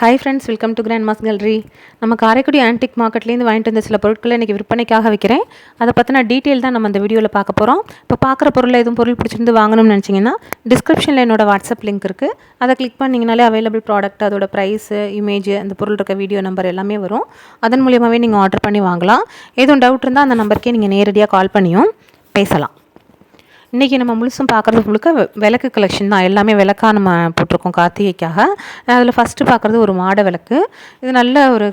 Hi friends welcome to grand mass gallery நம்ம Karaikudi antique மார்க்கெட்லேருந்து வாங்கிட்டு வந்த சில பொருட்களை இன்றைக்கி விற்பனைக்காக வைக்கிறேன். அதை பற்றின டீட்டெயில் தான் நம்ம இந்த வீடியோவில் பார்க்க போகிறோம் இப்போ பார்க்குற பொருள் எதுவும் பொருள் பிடிச்சிருந்து வாங்கணும்னு நினச்சிங்கன்னா டிஸ்கிரிப்ஷனில் என்னோட வாட்ஸ்அப் லிங்க் இருக்குது அதை கிளிக் பண்ணிங்கனாலே அவைலபிள் ப்ராடக்ட் அதோட ப்ரைஸு இமேஜ் அந்த பொருள் இருக்க வீடியோ நம்பர் எல்லாமே வரும். அதன் மூலியமாகவே நீங்கள் ஆர்டர் பண்ணி வாங்கலாம். எதுவும் டவுட் இருந்தால் அந்த நம்பருக்கே நீங்கள் நேரடியாக கால் பண்ணியும் பேசலாம். இன்றைக்கி நம்ம முழுசும் பார்க்குறது முழுக்க விளக்கு கலெக்ஷன் தான். எல்லாமே விளக்கா நம்ம போட்டிருக்கோம் கார்த்திகைக்காக. அதில் ஃபஸ்ட்டு பார்க்குறது ஒரு மாட விளக்கு. இது நல்ல ஒரு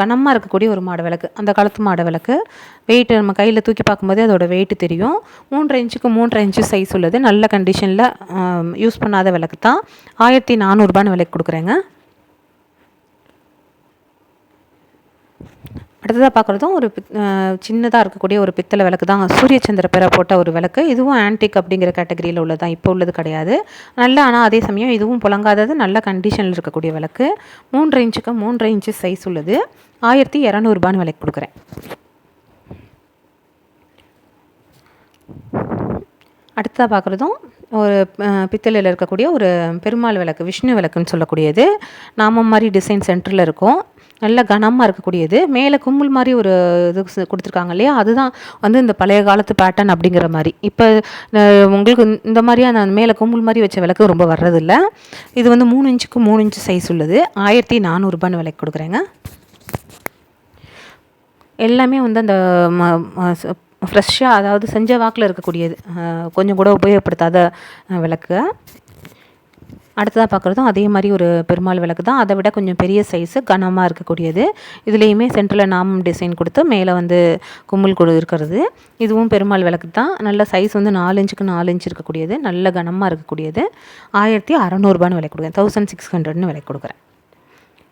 கனமாக இருக்கக்கூடிய ஒரு மாட விளக்கு. அந்த காலத்து மாட விளக்கு. வெயிட்டு நம்ம கையில் தூக்கி பார்க்கும்போதே அதோட வெயிட்டு தெரியும். மூன்றரை இன்ச்சுக்கு மூன்றரை இன்ச்சு சைஸ் உள்ளது. நல்ல கண்டிஷனில் யூஸ் பண்ணாத விளக்கு தான். ஆயிரத்தி நானூறுபான்னு விலைக்கு கொடுக்குறேங்க. அடுத்ததாக பார்க்குறதும் ஒரு சின்னதாக இருக்கக்கூடிய ஒரு பித்தளை விளக்கு தான். சூரிய சந்திர பெற போட்ட ஒரு விளக்கு. இதுவும் ஆன்டிக் அப்படிங்கிற கேட்டகரியில் உள்ளதான் இப்போ உள்ளது கிடையாது. நல்ல ஆனால் அதே சமயம் இதுவும் புழங்காதது நல்ல கண்டிஷனில் இருக்கக்கூடிய விளக்கு. மூன்று இன்ச்சுக்கு மூன்று இன்ச்சு சைஸ் உள்ளது. ஆயிரத்தி இரநூறுபான்னு விலைக்கு கொடுக்குறேன். அடுத்ததாக பார்க்குறதும் ஒரு பித்தளையில் இருக்கக்கூடிய ஒரு பெருமாள் விளக்கு விஷ்ணு விளக்குன்னு சொல்லக்கூடியது. நாமம் மாதிரி டிசைன் சென்டரில் இருக்கும். நல்ல கனமாக இருக்கக்கூடியது. மேலே கும்பல் மாதிரி ஒரு இது கொடுத்துருக்காங்க இல்லையா? அதுதான் வந்து இந்த பழைய காலத்து பேட்டர்ன் அப்படிங்கிற மாதிரி. இப்போ உங்களுக்கு இந்த மாதிரியான மேலே கும்பல் மாதிரி வச்ச விளக்கு ரொம்ப வர்றதில்ல. இது வந்து மூணு இன்ச்சுக்கு மூணு இன்ச்சு சைஸ் உள்ளது. ஆயிரத்தி நானூறுபான்னு விலைக்கு கொடுக்குறேங்க. எல்லாமே வந்து அந்த ஃப்ரெஷ்ஷாக அதாவது செஞ்ச வாக்கில் இருக்கக்கூடியது. கொஞ்சம் கூட உபயோகப்படுத்தாத விளக்கு. அடுத்ததாக பார்க்குறதும் அதே மாதிரி ஒரு பெருமாள் விளக்கு தான். அதை விட கொஞ்சம் பெரிய சைஸு கனமாக இருக்கக்கூடியது. இதுலேயுமே சென்டரில் நாமம் டிசைன் கொடுத்து மேலே வந்து கும்மல் கொடு இருக்கிறது. இதுவும் பெருமாள் விளக்கு தான். நல்ல சைஸ் வந்து நாலு இன்ச்சுக்கு நாலு இன்ச் இருக்கக்கூடியது. நல்ல கனமாக இருக்கக்கூடியது. ஆயிரத்தி அறநூறுபான்னு விலை கொடுக்குறேன். தௌசண்ட் சிக்ஸ் ஹண்ட்ரட்னு விலை கொடுக்குறேன்.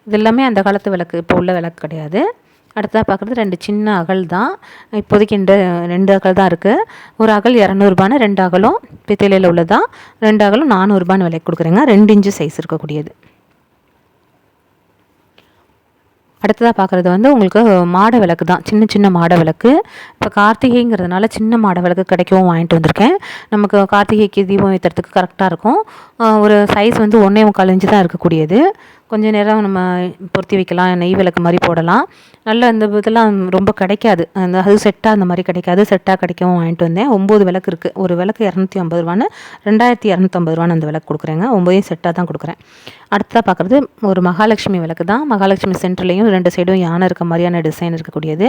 இது எல்லாமே அந்த காலத்து விளக்கு இப்போ உள்ள விளக்கு கிடையாது. அடுத்ததாக பார்க்குறது ரெண்டு சின்ன அகல் தான். இப்போதைக்கு ரெண்டு ரெண்டு அகல் தான் இருக்குது ஒரு அகல் இரநூறுபான்னு ரெண்டு அகலும் பித்தளையில் உள்ளதான் ரெண்டு அகலும் நானூறுபான்னு விலைக்கு கொடுக்குறேங்க. ரெண்டு இன்ச்சு சைஸ் இருக்கக்கூடியது. அடுத்ததாக பார்க்குறது வந்து உங்களுக்கு மாட விளக்கு தான். சின்ன சின்ன மாட விளக்கு. இப்போ கார்த்திகைங்கிறதுனால சின்ன மாட விளக்கு கிடைக்கவும் வாங்கிட்டு வந்திருக்கேன். நமக்கு கார்த்திகைக்கு தீபம் ஏற்றுறதுக்கு கரெக்டாக இருக்கும். ஒரு சைஸ் வந்து ஒன்றே முக்கால் இன்ச்சு தான் இருக்கக்கூடியது. கொஞ்சம் நேரம் நம்ம பொருத்தி வைக்கலாம். நெய் விளக்கு மாதிரி போடலாம். நல்ல இந்த இதெல்லாம் ரொம்ப கிடைக்காது. அந்த அது செட்டாக அந்த மாதிரி கிடைக்காது. செட்டாக கிடைக்கவும் வாங்கிட்டு வந்தேன். ஒம்பது விளக்கு இருக்குது ஒரு விளக்கு இரநூத்தி ஐம்பது ரூபான்னு ரெண்டாயிரத்தி இரநூத்தம்பது ரூபான்னு அந்த விளக்கு கொடுக்குறேங்க. ஒம்பதையும் செட்டாக தான் கொடுக்குறேன். அடுத்ததாக பார்க்குறது ஒரு மகாலட்சுமி விளக்கு தான். மகாலட்சுமி சென்டர்லேயும் ரெண்டு சைடும் யானை இருக்க மாதிரியான டிசைன் இருக்கக்கூடியது.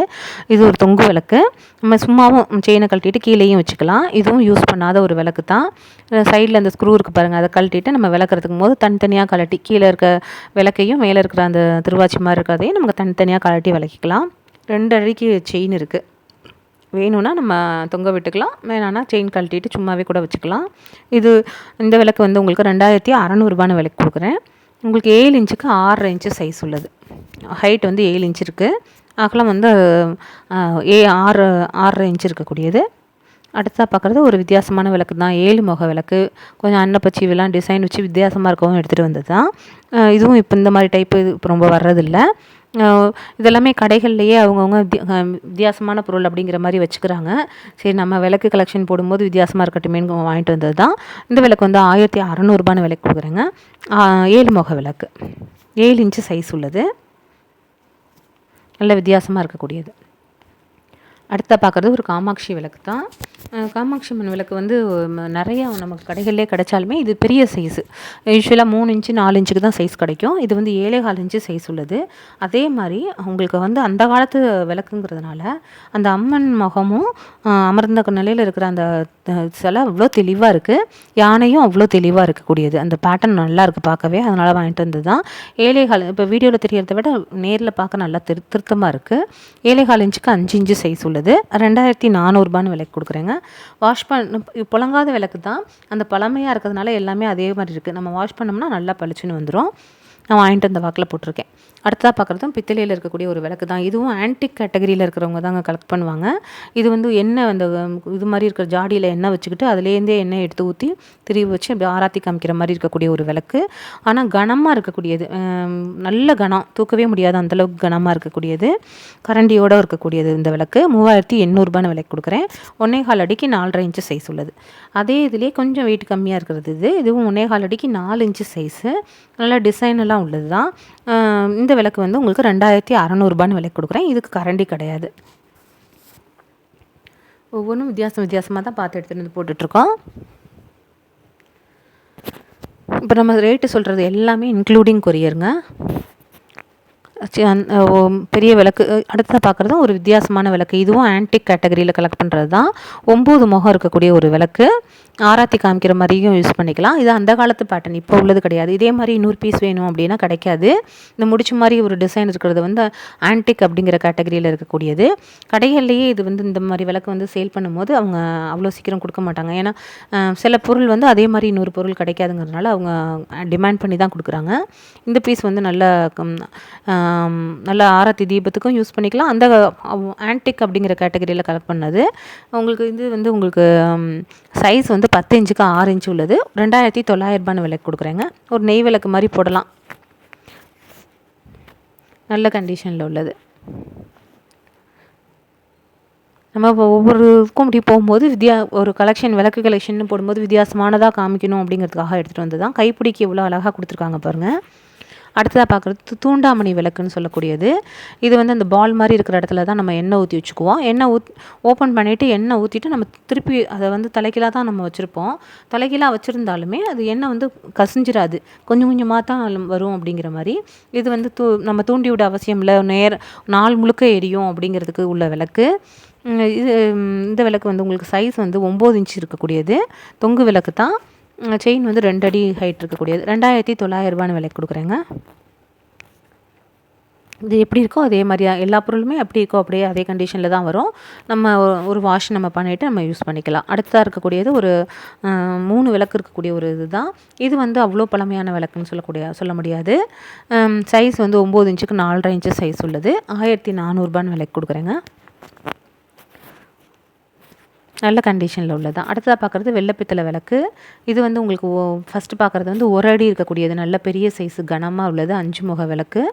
இது ஒரு தொங்கு விளக்கு. நம்ம சும்மாவும் செயினை கழட்டிட்டு கீழேயும் வச்சுக்கலாம். இதுவும் யூஸ் பண்ணாத ஒரு விளக்கு தான் சைடில் அந்த ஸ்க்ரூ இருக்குது பாருங்கள் அதை கழட்டிட்டு நம்ம விளக்குறதுக்கு போது தனித்தனியாக கழட்டி கீழே இருக்க விளக்கையும் மேலே இருக்கிற அந்த திருவாச்சி மாதிரி இருக்கிறதையும் நமக்கு தனித்தனியாக கழட்டி விளக்கிக்கலாம். ரெண்டு அடிக்கு செயின் இருக்குது வேணும்னா நம்ம தொங்க விட்டுக்கலாம். வேணான்னா செயின் கழட்டிட்டு சும்மாவே கூட வச்சுக்கலாம். இது இந்த விளக்கு வந்து உங்களுக்கு ரெண்டாயிரத்தி அறநூறுபான்னு விலைக்கு கொடுக்குறேன். உங்களுக்கு ஏழு இன்ச்சுக்கு ஆறரை இன்ச்சு சைஸ் உள்ளது. ஹைட் வந்து ஏழு இன்ச் இருக்குது அகலம் வந்து ஏ ஆறு ஆறரை இன்ச் இருக்கக்கூடியது. அடுத்ததாக பார்க்குறது ஒரு வித்தியாசமான விளக்கு தான். ஏழு முக விளக்கு. கொஞ்சம் அன்னப்பச்சிவெல்லாம் டிசைன் வச்சு வித்தியாசமாக இருக்கவும் எடுத்துகிட்டு வந்தது தான் இதுவும் இப்போ இந்த மாதிரி டைப்பு இது இப்போ ரொம்ப வர்றதில்ல. இதெல்லாமே கடைகள்லையே அவங்கவுங்க வித்தியாசமான பொருள் அப்படிங்கிற மாதிரி வச்சுக்கிறாங்க. சரி நம்ம விளக்கு கலெக்ஷன் போடும்போது வித்தியாசமாக இருக்கட்டுமேனு வாங்கிட்டு வந்தது தான் இந்த விளக்கு வந்து ஆயிரத்தி அறநூறுபான்னு விலைக்கு கொடுக்குறேங்க. ஏழு முக விளக்கு. ஏழு இன்ச்சு சைஸ் உள்ளது. நல்ல வித்தியாசமாக இருக்கக்கூடியது. அடுத்த பார்க்குறது ஒரு காமாட்சி விளக்கு தான் காமாட்சி அம்மன் விளக்கு வந்து நிறையா நமக்கு கடைகளிலே கிடைச்சாலுமே இது பெரிய சைஸு யூஸ்வலாக மூணு இன்ச்சு நாலு இன்ச்சுக்கு தான் சைஸ் கிடைக்கும். இது வந்து ஏழே கால் இன்ச்சு சைஸ் உள்ளது. அதே மாதிரி அவங்களுக்கு வந்து அந்த காலத்து விளக்குங்கிறதுனால அந்த அம்மன் முகமும் அமர்ந்த நிலையில் இருக்கிற அந்த அஹ், சிலை அவ்வளோ தெளிவாக இருக்குது யானையும் அவ்வளோ தெளிவாக இருக்கக்கூடியது. அந்த பேட்டர்ன் நல்லா இருக்குது பார்க்கவே. அதனால் வாங்கிட்டு வந்தது தான். ஏழை கால் இப்போ வீடியோவில் தெரியறத விட நேரில் பார்க்க நல்லா திரு திருத்தமாக இருக்குது ஏழை கால் இன்ச்சுக்கு அஞ்சு இன்ச்சு சைஸ் உள்ளது. ரெண்டாயிரத்தி நானூறுபான்னு விலைக்கு கொடுக்குறேங்க. வாஷ் பண்ண புழங்காத விளக்கு தான். அந்த பழமையாக இருக்கிறதுனால எல்லாமே அதே மாதிரி இருக்குது நம்ம வாஷ் பண்ணோம்னா நல்லா பளிச்சுன்னு வந்துடும் நான் வாங்கிட்டு வந்த வாக்கில் போட்டிருக்கேன். அடுத்ததாக பார்க்குறதும் பித்தளையில் இருக்கக்கூடிய ஒரு விளக்கு தான். இதுவும் ஆன்டிக் கேட்டகரியில் இருக்கிறவங்க தாங்க கலெக்ட் பண்ணுவாங்க. இது வந்து எண்ணெய் அந்த இது மாதிரி இருக்கிற ஜாடியில் எண்ணெய் வச்சுக்கிட்டு அதுலேருந்தே எண்ணெய் எடுத்து ஊற்றி திருவி வச்சு அப்படி ஆராத்தி காமிக்கிற மாதிரி இருக்கக்கூடிய ஒரு விளக்கு. ஆனால் கனமாக இருக்கக்கூடியது நல்ல கனம். தூக்கவே முடியாது அந்தளவுக்கு கனமாக இருக்கக்கூடியது. கரண்டியோடு இருக்கக்கூடியது இந்த விளக்கு. மூவாயிரத்தி எண்ணூறுபான்னு விலைக்கு கொடுக்குறேன். ஒன்னே கால் அடிக்கு நாலரை இன்ச்சு சைஸ் உள்ளது. அதே இதுலேயே கொஞ்சம் வெயிட் கம்மியாக இருக்கிறது இது. இதுவும் ஒன்னே கால் அடிக்கு நாலு இன்ச்சு சைஸு நல்லா டிசைன் எல்லாம் உள்ளது தான் இந்த விளக்கு வந்து உங்களுக்கு ரெண்டாயிரத்தி அறநூறுபான்னு விலைக்கு கொடுக்குறேன். இதுக்கு கரண்டி கிடையாது. ஒவ்வொன்றும் வித்தியாசம் வித்தியாசமாக தான் பார்த்து எடுத்துகிட்டு வந்து போட்டுட்ருக்கோம். இப்போ நம்ம ரேட்டு சொல்கிறது எல்லாமே இன்க்ளூடிங் கொரியருங்க பெரிய விளக்கு அடுத்த பார்க்குறதும் ஒரு வித்தியாசமான விளக்கு. இதுவும் ஆன்டிக் கேட்டகரியில் கலெக்ட் பண்ணுறது தான் ஒம்பது முகம் இருக்கக்கூடிய ஒரு விளக்கு. ஆராத்தி காமிக்கிற மாதிரியும் யூஸ் பண்ணிக்கலாம். இது அந்த காலத்து பேட்டர்ன் இப்போ உள்ளது கிடையாது. இதே மாதிரி இன்னொரு பீஸ் வேணும் அப்படின்னா கிடைக்காது. இந்த முடிச்ச மாதிரி ஒரு டிசைன் இருக்கிறது வந்து ஆன்டிக் அப்படிங்கிற கேட்டகரியில் இருக்கக்கூடியது. கடைகள்லேயே இது வந்து இந்த மாதிரி விளக்கு வந்து சேல் பண்ணும்போது அவங்க அவ்வளோ சீக்கிரம் கொடுக்க மாட்டாங்க. ஏன்னா சில பொருள் வந்து அதே மாதிரி இன்னொரு பொருள் கிடைக்காதுங்கிறதுனால அவங்க டிமாண்ட் பண்ணி தான் கொடுக்குறாங்க. இந்த பீஸ் வந்து நல்ல நல்ல ஆரத்தி தீபத்துக்கும் யூஸ் பண்ணிக்கலாம். அந்த ஆன்டிக் அப்படிங்கிற கேட்டகரியில் கலெக்ட் பண்ணது. உங்களுக்கு இது வந்து உங்களுக்கு சைஸ் வந்து பத்து இன்ச்சுக்கு ஆறு இன்ச்சு உள்ளது. ரெண்டாயிரத்தி தொள்ளாயிரரூபான்னு விலைக்கு கொடுக்குறேங்க. ஒரு நெய் விளக்கு மாதிரி போடலாம். நல்ல கண்டிஷனில் உள்ளது. நம்ம ஒவ்வொருக்கும் இப்படி போகும்போது வித்தியா ஒரு கலெக்ஷன் விளக்கு கலெக்ஷன் போடும்போது வித்தியாசமானதாக காமிக்கணும் அப்படிங்கிறதுக்காக எடுத்துகிட்டு வந்து தான் கைப்பிடிக்கு இவ்வளோ அழகாக கொடுத்துருக்காங்க பாருங்கள் அடுத்ததாக பார்க்குறது தூண்டாமணி விளக்குன்னு சொல்லக்கூடியது. இது வந்து அந்த பால் மாதிரி இருக்கிற இடத்துல தான் நம்ம எண்ணெய் ஊற்றி வச்சுக்குவோம். எண்ணெய் ஊத் ஓப்பன் பண்ணிவிட்டு எண்ணெய் ஊற்றிட்டு நம்ம திருப்பி அதை வந்து தலைகீழாக தான் நம்ம வச்சுருப்போம். தலைகீழாக வச்சுருந்தாலுமே அது எண்ணெய் வந்து கசிஞ்சிடாது கொஞ்சம் கொஞ்சமாக தான் வரும் அப்படிங்கிற மாதிரி. இது வந்து தூ நம்ம தூண்டி விட அவசியம் இல்லை. நேர் நாள் முழுக்க எரியும் அப்படிங்கிறதுக்கு உள்ள விளக்கு. இது இந்த விளக்கு வந்து உங்களுக்கு சைஸ் வந்து ஒம்பது இன்ச்சு இருக்கக்கூடியது. தொங்கு விளக்கு தான். செயின் வந்து ரெண்டு அடி ஹைட் இருக்கக்கூடியது. ரெண்டாயிரத்தி தொள்ளாயிரரூபான்னு விலைக்கு கொடுக்குறேங்க. இது எப்படி இருக்கோ அதே மாதிரியா எல்லா பொருளுமே எப்படி இருக்கோ அப்படியே அதே கண்டிஷனில் தான் வரும். நம்ம ஒரு வாஷ் நம்ம பண்ணிவிட்டு நம்ம யூஸ் பண்ணிக்கலாம். அடுத்ததாக இருக்கக்கூடியது ஒரு மூணு விளக்கு இருக்கக்கூடிய ஒரு இது தான் இது வந்து அவ்வளோ பழமையான விளக்குன்னு சொல்லக்கூடிய சொல்ல முடியாது. சைஸ் வந்து ஒம்பது இன்ச்சுக்கு நாலரை இன்ச்சு சைஸ் உள்ளது. ஆயிரத்தி நானூறுபான்னு விலைக்கு கொடுக்குறேங்க. நல்ல கண்டிஷனில் உள்ளது. தான் அடுத்ததாக பார்க்குறது வெள்ளப்பித்தளை விளக்கு. இது வந்து உங்களுக்கு ஃபஸ்ட்டு பார்க்குறது வந்து ஒரு அடி இருக்கக்கூடியது. நல்ல பெரிய சைஸு கனமாக உள்ளது அஞ்சு முக விளக்கு.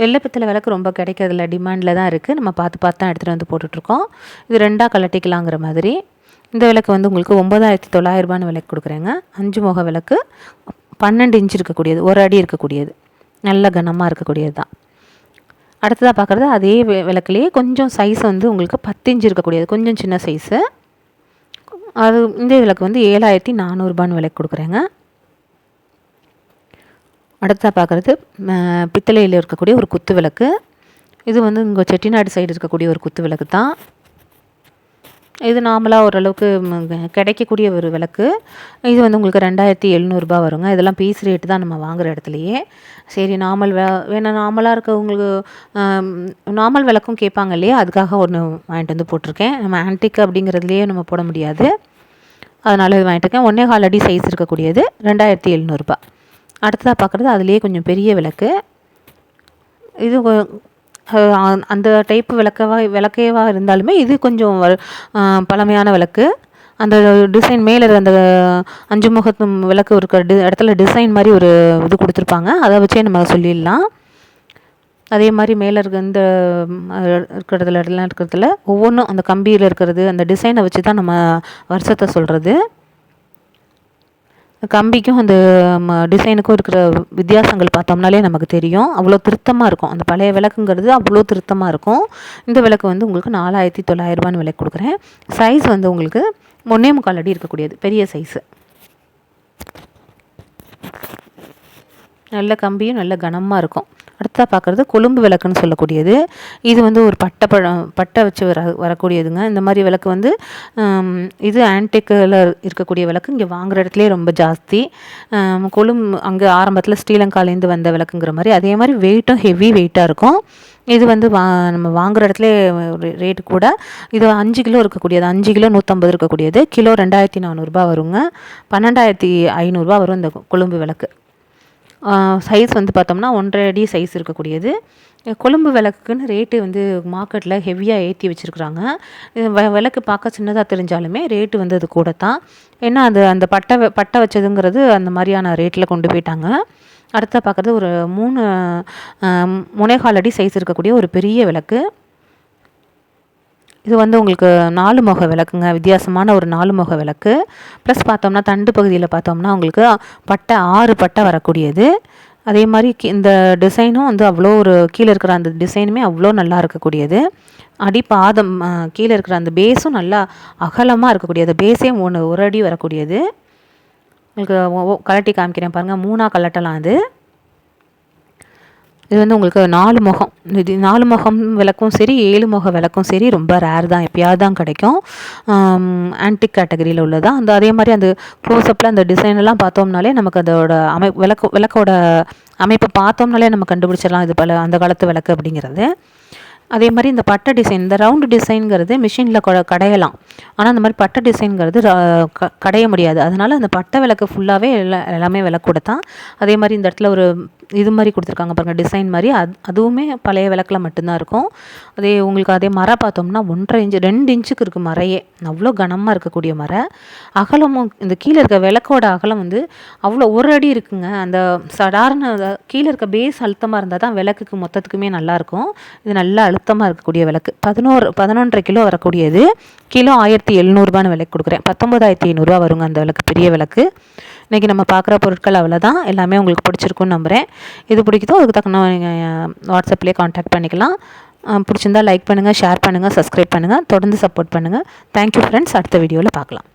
வெள்ளப்பித்தளை விளக்கு ரொம்ப கிடைக்கிறதுல டிமாண்டில் தான் இருக்குது நம்ம பார்த்து பார்த்து தான் எடுத்துகிட்டு வந்து போட்டுட்ருக்கோம். இது ரெண்டாக கலட்டிக்கலாங்கிற மாதிரி. இந்த விளக்கு வந்து உங்களுக்கு ஒம்பதாயிரத்தி தொள்ளாயிரரூபான்னு விளக்கு கொடுக்குறேங்க. அஞ்சு முக விளக்கு பன்னெண்டு இன்ச்சு இருக்கக்கூடியது ஒரு அடி இருக்கக்கூடியது. நல்ல கனமாக இருக்கக்கூடியது தான். அடுத்ததாக பார்க்குறது அதே விளக்குலேயே கொஞ்சம் சைஸ் வந்து உங்களுக்கு பத்து இஞ்சு இருக்கக்கூடியது. கொஞ்சம் சின்ன சைஸு அது இந்த விளக்கு வந்து ஏழாயிரத்தி நானூறுபான்னு விலைக்கு கொடுக்குறேங்க. அடுத்ததாக பார்க்குறது பித்தளையில் இருக்கக்கூடிய ஒரு குத்து விளக்கு. இது வந்து இங்கே செட்டிநாடு சைடு இருக்கக்கூடிய ஒரு குத்து விளக்கு தான். இது நார்மலாக ஓரளவுக்கு கிடைக்கக்கூடிய ஒரு விளக்கு. இது வந்து உங்களுக்கு ரெண்டாயிரத்தி எழுநூறுபா வருங்க. இதெல்லாம் பீஸ் ரேட்டு தான் நம்ம வாங்குகிற இடத்துலையே. சரி நார்மல் வே நார்மலாக இருக்கவங்களுக்கு நார்மல் விளக்கும் கேட்பாங்க இல்லையா? அதுக்காக ஒன்று வாங்கிட்டு வந்து போட்டிருக்கேன். நம்ம ஆன்டிக் அப்படிங்கிறதுலையே நம்ம போட முடியாது. அதனால் இது வாங்கிட்டுருக்கேன் ஒன்றே கால் அடி சைஸ் இருக்கக்கூடியது. ரெண்டாயிரத்தி எழுநூறுபா. அடுத்ததாக பார்க்குறது அதுலேயே கொஞ்சம் பெரிய விளக்கு. இது அந்த டைப் விளக்கவா விளக்கேவா இருந்தாலுமே இது கொஞ்சம் பழமையான விளக்கு. அந்த டிசைன் மேலே அந்த அஞ்சு முகத்து விளக்கு இருக்கிற டி இடத்துல டிசைன் மாதிரி ஒரு இது கொடுத்துருப்பாங்க. அதை வச்சே நம்ம சொல்லிடலாம். அதே மாதிரி மேலே இருக்க இந்த இருக்கிறதுல இடத்துல இருக்கிறதுல ஒவ்வொன்றும் அந்த கம்பியில் இருக்கிறது அந்த டிசைனை வச்சு தான் நம்ம வருஷத்தை சொல்கிறது கம்பிக்கும் அந்த டிசைனுக்கும் இருக்கிற வித்தியாசங்கள் பார்த்தோம்னாலே நமக்கு தெரியும். அவ்வளோ திருத்தமாக இருக்கும். அந்த பழைய விளக்குங்கிறது அவ்வளோ திருத்தமாக இருக்கும். இந்த விளக்கு வந்து உங்களுக்கு நாலாயிரத்தி தொள்ளாயிரரூபான்னு விலைக்கு கொடுக்குறேன். சைஸ் வந்து உங்களுக்கு ஒன்றே முக்கால் அடி இருக்கக்கூடியது. பெரிய சைஸு நல்ல கம்பியும் நல்ல கனமாக இருக்கும். அடுத்ததாக பார்க்குறது கொழும்பு விளக்குன்னு சொல்லக்கூடியது. இது வந்து ஒரு பட்டை பழம் பட்டை வச்சு வர வரக்கூடியதுங்க. இந்த மாதிரி விளக்கு வந்து இது ஆன்டிக்கில் இருக்கக்கூடிய விளக்கு. இங்கே வாங்குகிற இடத்துலேயே ரொம்ப ஜாஸ்தி. கொழும்பு அங்கே ஆரம்பத்தில் ஸ்ரீலங்காலேருந்து வந்த விளக்குங்கிற மாதிரி. அதே மாதிரி வெயிட்டும் ஹெவி வெயிட்டாக இருக்கும். இது வந்து வா நம்ம வாங்குகிற இடத்துல ரேட்டு கூட இது அஞ்சு கிலோ இருக்கக்கூடியது. அஞ்சு கிலோ நூற்றம்பது இருக்கக்கூடியது. கிலோ ரெண்டாயிரத்தி நானூறுரூபா வருங்க. பன்னெண்டாயிரத்தி ஐநூறுரூபா வரும் இந்த கொழும்பு விளக்கு. சைஸ் வந்து பார்த்தோம்னா ஒன்றரை அடி சைஸ் இருக்கக்கூடியது. கொழும்பு விளக்குன்னு ரேட்டு வந்து மார்க்கெட்டில் ஹெவியாக ஏற்றி வச்சுருக்குறாங்க. விளக்கு பார்க்க சின்னதாக தெரிஞ்சாலுமே ரேட்டு வந்து அது கூட தான் ஏன்னா அது அந்த பட்டை பட்டை வச்சதுங்கிறது அந்த மாதிரியான ரேட்டில் கொண்டு போயிட்டாங்க. அடுத்த பார்க்குறது ஒரு மூணு முனைகால் அடி சைஸ் இருக்கக்கூடிய ஒரு பெரிய விளக்கு. இது வந்து உங்களுக்கு நாலு முக விளக்குங்க. வித்தியாசமான ஒரு நாலு முக விளக்கு. ப்ளஸ் பார்த்தோம்னா தண்டு பகுதியில் பார்த்தோம்னா உங்களுக்கு பட்டை ஆறு பட்டை வரக்கூடியது. அதே மாதிரி கி இந்த டிசைனும் வந்து அவ்வளோ ஒரு கீழே இருக்கிற அந்த டிசைனுமே அவ்வளோ நல்லா இருக்கக்கூடியது. அடி பாதம் கீழே இருக்கிற அந்த பேஸும் நல்லா அகலமாக இருக்கக்கூடியது. பேஸே ஒன்று ஒரு அடி வரக்கூடியது. உங்களுக்கு கலட்டி காமிக்கிறேன் பாருங்கள் மூணாக கலட்டலாம் அது. இது வந்து உங்களுக்கு நாலு முகம். இது நாலு முகம் விளக்கும் சரி ஏழு முக விளக்கும் சரி ரொம்ப ரேர் தான் எப்பயாவது தான் கிடைக்கும். ஆன்டிக் கேட்டகரியில் உள்ளதான் அந்த அதே மாதிரி அந்த க்ளோஸ்அப்பில் அந்த டிசைன் எல்லாம் பார்த்தோம்னாலே நமக்கு அதோட அமை விளக்கு விளக்கோட அமைப்பை பார்த்தோம்னாலே நம்ம கண்டுபிடிச்சிடலாம் இது பல அந்த காலத்து விளக்கு அப்படிங்கிறது. அதே மாதிரி இந்த பட்டை டிசைன் இந்த ரவுண்டு டிசைனுங்கிறது மிஷினில் கடையலாம். ஆனால் அந்த மாதிரி பட்டை டிசைனுங்கிறது க கடைய முடியாது. அதனால் அந்த பட்டை விளக்கு ஃபுல்லாகவே எல்லா எல்லாமே விளக்கு கொடுத்தான் அதே மாதிரி இந்த இடத்துல ஒரு இது மாதிரி கொடுத்துருக்காங்க பாருங்கள் டிசைன் மாதிரி அது அதுவுமே பழைய விளக்கில் மட்டும்தான் இருக்கும். அதே உங்களுக்கு அதே மரம் பார்த்தோம்னா ஒன்றரை இன்ச்சு ரெண்டு இன்ச்சுக்கு இருக்குது மரையே. அவ்வளோ கனமாக இருக்கக்கூடிய மரம் அகலமும் இந்த கீழே இருக்க விளக்கோட அகலம் வந்து அவ்வளோ ஒரு அடி இருக்குங்க. அந்த சாதாரண கீழே இருக்க பேஸ் அழுத்தமாக இருந்தால் தான் விளக்குக்கு மொத்தத்துக்குமே நல்லாயிருக்கும் இது நல்லா அழுத்தமாக இருக்கக்கூடிய விளக்கு. பதினோரு பதினொன்றரை கிலோ வரக்கூடியது. கிலோ ஆயிரத்தி எழுநூறுபான்னு விலைக்கு கொடுக்குறேன். பத்தொம்பதாயிரத்தி ஐநூறுரூவா வருங்க அந்த விளக்கு பெரிய விளக்கு. இன்றைக்கி நம்ம பார்க்குற பொருட்கள் அவ்வளோதான் எல்லாமே உங்களுக்கு பிடிச்சிருக்குன்னு நம்புகிறேன் இது பிடிக்குதோ அதுக்கு தக்கன நீங்கள் வாட்ஸ்அப்லேயே காண்டாக்ட் பண்ணிக்கலாம். பிடிச்சிருந்தா லைக் பண்ணுங்கள் ஷேர் பண்ணுங்கள் சப்ஸ்கிரைப் பண்ணுங்கள் தொடர்ந்து சப்போர்ட் பண்ணுங்கள் தேங்க்யூ ஃப்ரெண்ட்ஸ் அடுத்த வீடியோவில் பார்க்கலாம்.